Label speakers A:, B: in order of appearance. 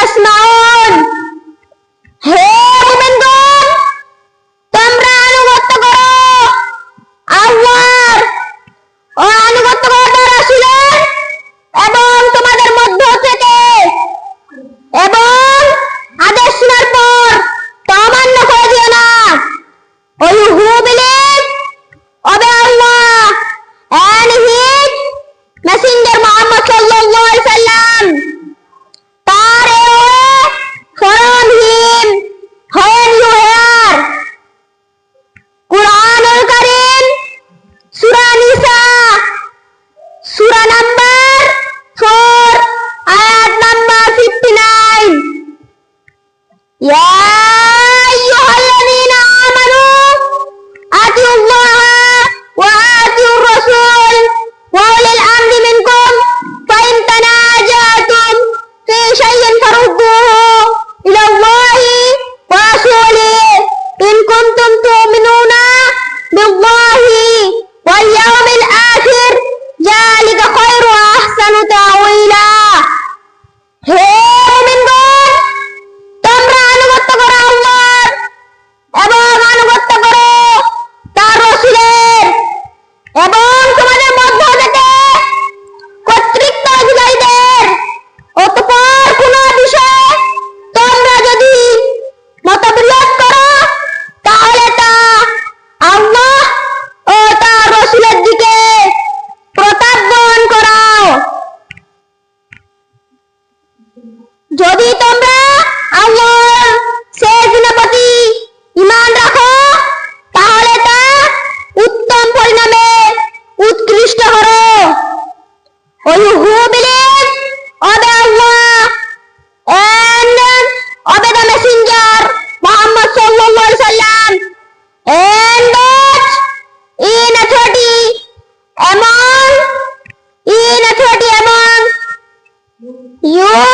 A: Yes, Maya. بالله যদি তোমরা আল্লাহর শেষ প্রতি ঈমান রাখো তাহলে তা উত্তম পরিণামে উৎকৃষ্ট করো ওই who believe of Allah and of the messenger Muhammad sallallahu alaihi wasallam and that in authority among in authority among you